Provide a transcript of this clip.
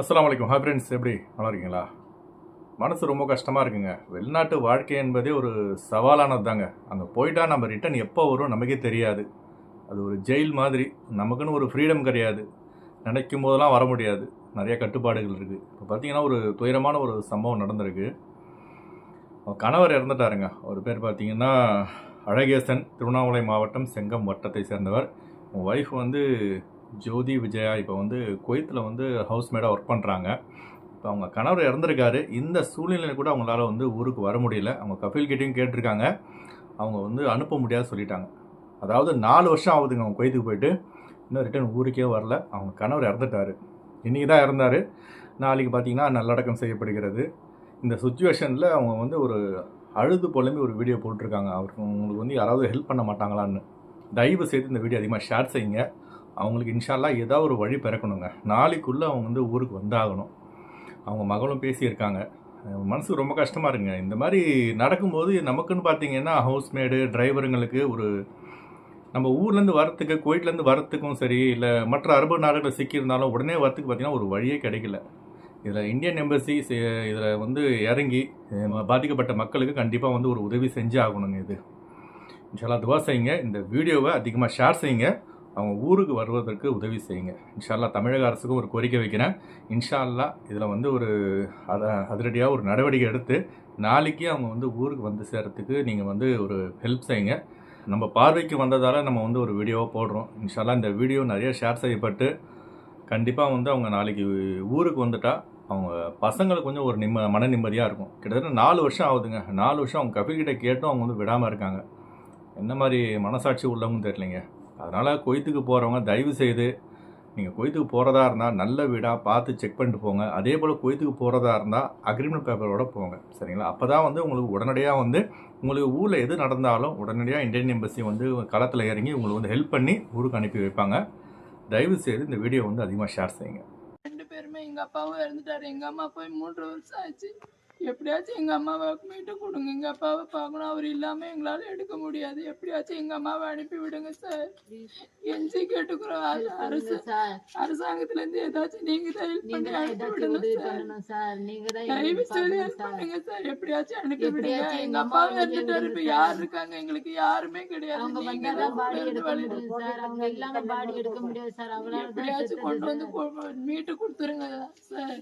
அஸ்லாம் வலைக்கம் hi friends எப்படி நல்லா இருக்கீங்களா மனசு ரொம்ப கஷ்டமாக இருக்குங்க. வெளிநாட்டு வாழ்க்கை என்பதே ஒரு சவாலானது தாங்க அங்கே போயிட்டால் நம்ம ரிட்டர்ன் எப்போ வரும் நமக்கே தெரியாது. அது ஒரு ஜெயில் மாதிரி. நமக்குன்னு ஒரு ஃப்ரீடம் கிடையாது. நினைக்கும் போதெல்லாம் வர முடியாது. நிறைய கட்டுப்பாடுகள் இருக்குது இப்போ பார்த்தீங்கன்னா ஒரு துயரமான ஒரு சம்பவம் நடந்திருக்கு. கணவர் இறந்துட்டாருங்க. அவர் பேர் பார்த்தீங்கன்னா அழகேசன் திருவண்ணாமலை மாவட்டம் செங்கம் வட்டத்தை சேர்ந்தவர். ஒய்ஃப் வந்து ஜோதி விஜயா இப்போ வந்து குவைத்தில் வந்து ஹவுஸ்மேடாக ஒர்க் பண்ணுறாங்க இப்போ அவங்க கணவர் இறந்துருக்காரு. இந்த சூழ்நிலையில் கூட அவங்களால வந்து ஊருக்கு வர முடியல. அவங்க கபில்கிட்டையும் கேட்டிருக்காங்க. அவங்க வந்து அனுப்ப முடியாது சொல்லிட்டாங்க. அதாவது நாலு வருஷம் ஆகுதுங்க அவங்க குவைத்துக்கு போயிட்டு. இன்னும் ரிட்டர்ன் ஊருக்கே வரல. அவங்க கணவர் இறந்துட்டாரு. இன்றைக்கி தான் இறந்தார். நாளைக்கு பார்த்தீங்கன்னா நல்லடக்கம் செய்யப்படுகிறது. இந்த சுச்சுவேஷனில் அவங்க வந்து ஒரு அழுது போலமே ஒரு வீடியோ போட்டிருக்காங்க. அவருக்கு உங்களுக்கு வந்து யாராவது ஹெல்ப் பண்ண மாட்டாங்களான்னு தயவு செய்து இந்த வீடியோ அதிகமாக ஷேர் செய்யுங்க. அவங்களுக்கு இன்ஷால்லா ஏதாவது ஒரு வழி பிறக்கணுங்க. நாளைக்குள்ளே அவங்க வந்து ஊருக்கு வந்தாகணும். அவங்க மகளும் பேசியிருக்காங்க. மனசு ரொம்ப கஷ்டமாக இருக்குங்க. இந்த மாதிரி நடக்கும்போது நமக்குன்னு பார்த்தீங்கன்னா ஹவுஸ்மேடு டிரைவருங்களுக்கு ஒரு நம்ம ஊர்லேருந்து வரத்துக்கு குவைட்லேருந்து வரத்துக்கும் சரி இல்லை மற்ற அரபு நாடுகளில் சிக்கியிருந்தாலும் உடனே வரத்துக்கு பார்த்தீங்கன்னா ஒரு வழியே கிடைக்கல. இதில் இந்தியன் எம்பசி இதில் வந்து இறங்கி பாதிக்கப்பட்ட மக்களுக்கு கண்டிப்பாக வந்து ஒரு உதவி செஞ்சே ஆகணுங்க இது. இன்ஷால்லா துவா செய்யுங்க. இந்த வீடியோவை அதிகமாக ஷேர் செய்யுங்க. அவங்க ஊருக்கு வருவதற்கு உதவி செய்யுங்க. இன்ஷால்லா தமிழக அரசுக்கும் ஒரு கோரிக்கை வைக்கிறேன். இன்ஷால்லா இதில் வந்து ஒரு அத அதிரடியாக ஒரு நடவடிக்கை எடுத்து நாளைக்கே அவங்க வந்து ஊருக்கு வந்து சேர்றதுக்கு நீங்கள் வந்து ஒரு ஹெல்ப் செய்யுங்க. நம்ம பார்வைக்கு வந்ததால் நம்ம வந்து ஒரு வீடியோவை போடுறோம். இன்ஷால்லா இந்த வீடியோ நிறைய ஷேர் செய்யப்பட்டு கண்டிப்பாக வந்து அவங்க நாளைக்கு ஊருக்கு வந்துட்டா அவங்க பசங்களுக்கு கொஞ்சம் ஒரு நிம்ம மன நிம்மதியாக இருக்கும். கிட்டத்தட்ட நாலு வருஷம் ஆகுதுங்க. நாலு வருஷம் அவங்க கபில்கிட்ட கேட்டும் அவங்க வந்து விடாமல் இருக்காங்க. என்ன மாதிரி மனசாட்சி உள்ளவங்க தெரியலைங்க. அதனால் கொய்த்துக்கு போகிறவங்க தயவு செய்து நீங்கள் கொய்த்துக்கு போகிறதா இருந்தால் நல்ல வீடாக பார்த்து செக் பண்ணிட்டு போங்க. அதே போல் கொய்த்துக்கு போகிறதா இருந்தால் அக்ரிமெண்ட் பேப்பரோட போங்க. சரிங்களா? அப்போ தான் வந்து உங்களுக்கு உடனடியாக வந்து உங்களுக்கு ஊரில் எது நடந்தாலும் உடனடியாக இந்தியன் எம்பசி வந்து களத்தில் இறங்கி உங்களுக்கு வந்து ஹெல்ப் பண்ணி ஊருக்கு அனுப்பி வைப்பாங்க. தயவு செய்து இந்த வீடியோ வந்து அதிகமாக ஷேர் செய்யுங்க. ரெண்டு பேருமே எங்கள் அப்பாவும் இறந்துட்டாரு. எங்கள் அம்மா போய் மூன்று வருஷம் ஆச்சு. எப்படியாச்சும் எங்க அம்மாவை மீட்டு கொடுங்க. எங்க அப்பாவை பார்க்கணும். அவர் இல்லாம எங்களால எடுக்க முடியாது. எப்படியாச்சும் எங்க அம்மாவை அனுப்பி விடுங்க சார் எஞ்சி கேட்டுக்கிறோம். அரசு சார் அரசாங்கத்துல இருந்து ஏதாச்சும் நீங்க தான் ஹெல்ப் பண்ணி அனுப்பி உதவி சார் தயவு பார்க்கணும் ஹெல்ப் பண்ணுங்க சார் எப்படியாச்சும் அனுப்பி விடுங்க. எப்படியாச்சும் எங்க எங்க அப்பாவும் அம்மாவை இறந்துட்டாரு இப்ப யார் இருக்காங்க? எங்களுக்கு யாருமே கிடையாது. அவங்க நீங்க வந்தாதான் தான் எப்படியாச்சும் கொண்டு வந்து மீட்டு கொடுத்துருங்க சார்